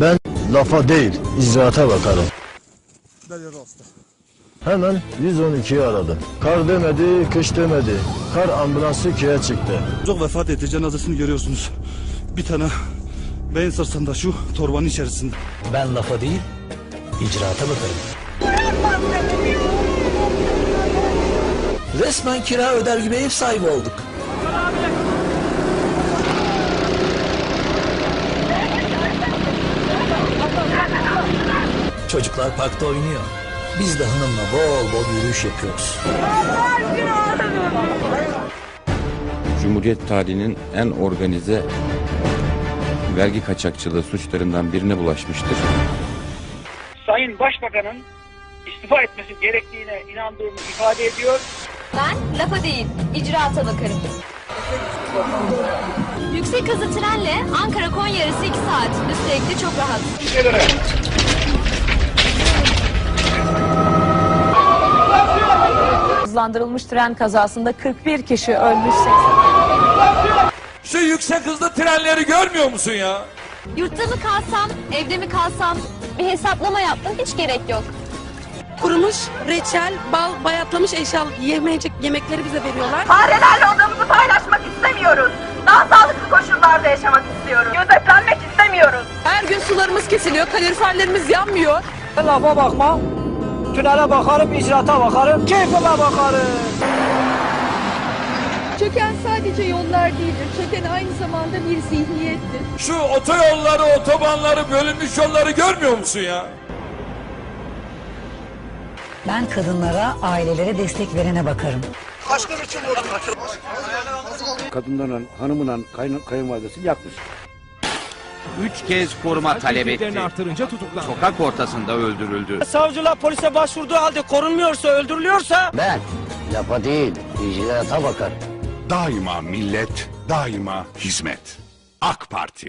Ben lafa değil, icraata bakarım. Hemen 112'yi aradım. Kar demedi, kış demedi. Kar ambulansı köye çıktı. Çok vefat etti cenazesini görüyorsunuz. Bir tane beyin sırsında şu torbanın içerisinde. Ben lafa değil, icraata bakarım. Resmen kira öder gibi ev sahibi olduk. Çocuklar parkta oynuyor. Biz de hanımla bol bol yürüyüş yapıyoruz. Cumhuriyet tarihinin en organize vergi kaçakçılığı suçlarından birine bulaşmıştır. Sayın Başbakan'ın istifa etmesi gerektiğine inandığımı ifade ediyor. Ben lafa değil, icraata bakarım. Yüksek hızlı trenle Ankara-Konya arası 2 saat. Üstelik de çok rahat. Hızlandırılmış tren kazasında 41 kişi ölmüş. Şu yüksek hızlı trenleri görmüyor musun ya? Yurtta mı kalsam, evde mi kalsam bir hesaplama yaptım hiç gerek yok. kurumuş reçel, bal, bayatlamış eşyal yemeyecek yemekleri bize veriyorlar. Farelerle odamızı paylaşmak istemiyoruz. Daha sağlıklı koşullarda yaşamak istiyoruz. Gözetlenmek istemiyoruz. Her gün sularımız kesiliyor, kaloriferlerimiz yanmıyor. Lafa bakma. Tünele bakarım, icraata bakarım, keyfime bakarım. Çöken sadece yollar değildir. Çöken aynı zamanda bir zihniyettir. Şu otoyolları, otobanları, bölünmüş yolları görmüyor musun ya? Ben kadınlara, ailelere destek verene bakarım. Kadınların, hanımının kayın, kayınvalidesi yakmış. Üç kez koruma talep etti. Sokak ortasında öldürüldü. Savcılar polise başvurduğu halde korunmuyorsa, öldürülüyorsa... Ben lafa değil, icraata bakarım. Daima millet, daima hizmet. AK Parti.